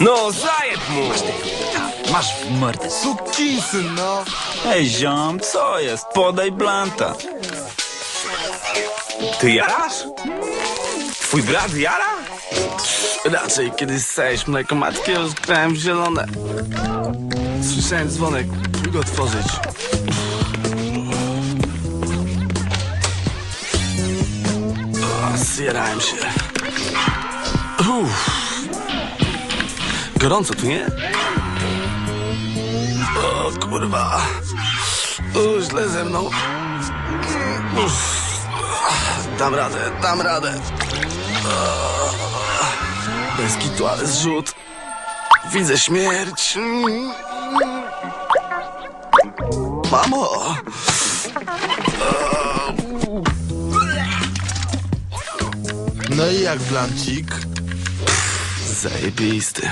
No, zajeb mu! Masz w mordę. Sukinsyn, no. Ej, ziom, co jest? Podaj blanta. Ty jarasz? Twój brat jara? Raczej kiedyś ssałeś mleko matki, rozgrałem zielone. Słyszałem dzwonek, go otworzyć. O, Zjarałem się. Uff. Gorąco tu, nie? O kurwa. O, źle ze mną. Uff. Dam radę, dam radę. Bez kitu, ale zrzut. Widzę śmierć. Mamo! No i jak blancik? Zajebisty.